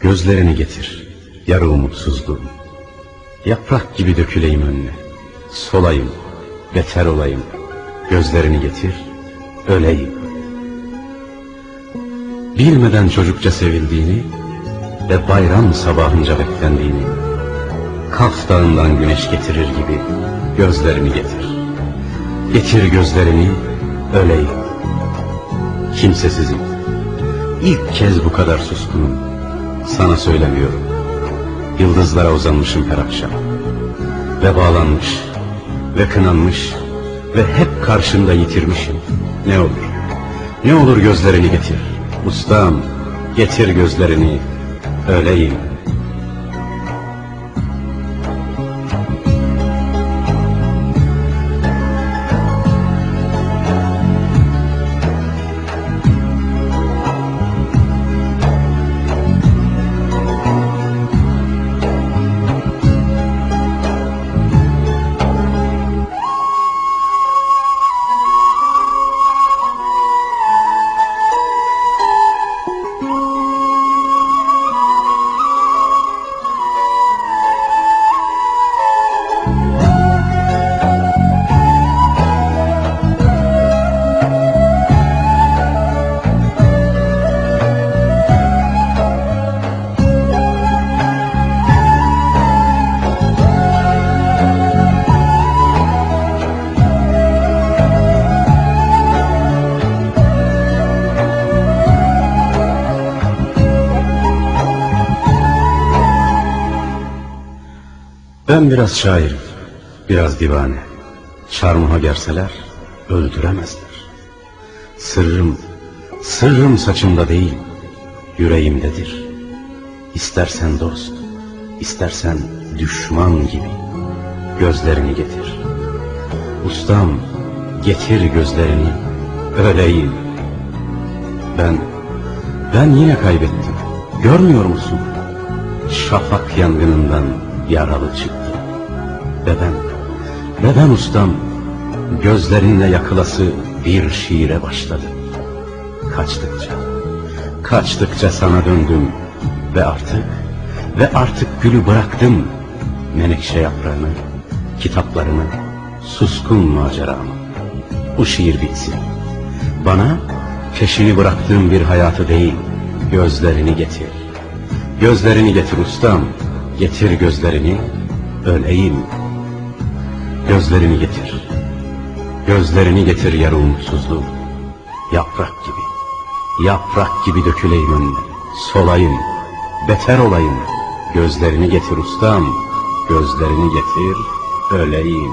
Gözlerini getir, yarı umutsuzluğum. Yaprak gibi döküleyim önüne. Solayım, beter olayım. Gözlerini getir, öleyim. Bilmeden çocukça sevildiğini ve bayram sabahınca beklendiğini, Kaf dağından güneş getirir gibi gözlerini getir. Getir gözlerini, öleyim. Kimsesizim. İlk kez bu kadar suskunum. Sana söylemiyorum. Yıldızlara uzanmışım her akşam. Ve bağlanmış, ve kınanmış, ve hep karşında yitirmişim. Ne olur, ne olur gözlerini getir. Ustam, getir gözlerini, öleyim. Ben biraz şairim, biraz divane. Çarmıha gerseler öldüremezler. Sırrım, sırrım saçımda değil, yüreğimdedir. İstersen dost, istersen düşman gibi gözlerini getir. Ustam, getir gözlerini, öleyim. Ben, ben yine kaybettim. Görmüyor musun? Şafak yangınından yaralı çıktı. Ve ben ustam, gözlerinle yakılası bir şiire başladım. Kaçtıkça, kaçtıkça sana döndüm ve artık, ve artık gülü bıraktım. Menekşe yaprağını, kitaplarını, suskun maceramı. Bu şiir bitsin. Bana peşini bıraktığım bir hayatı değil, gözlerini getir. Gözlerini getir ustam, getir gözlerini, öleyim. Gözlerini getir. Gözlerini getir yarı umutsuzluğum. Yaprak gibi, yaprak gibi döküleyim önüne. Solayım, beter olayım. Gözlerini getir ustam, gözlerini getir, öleyim.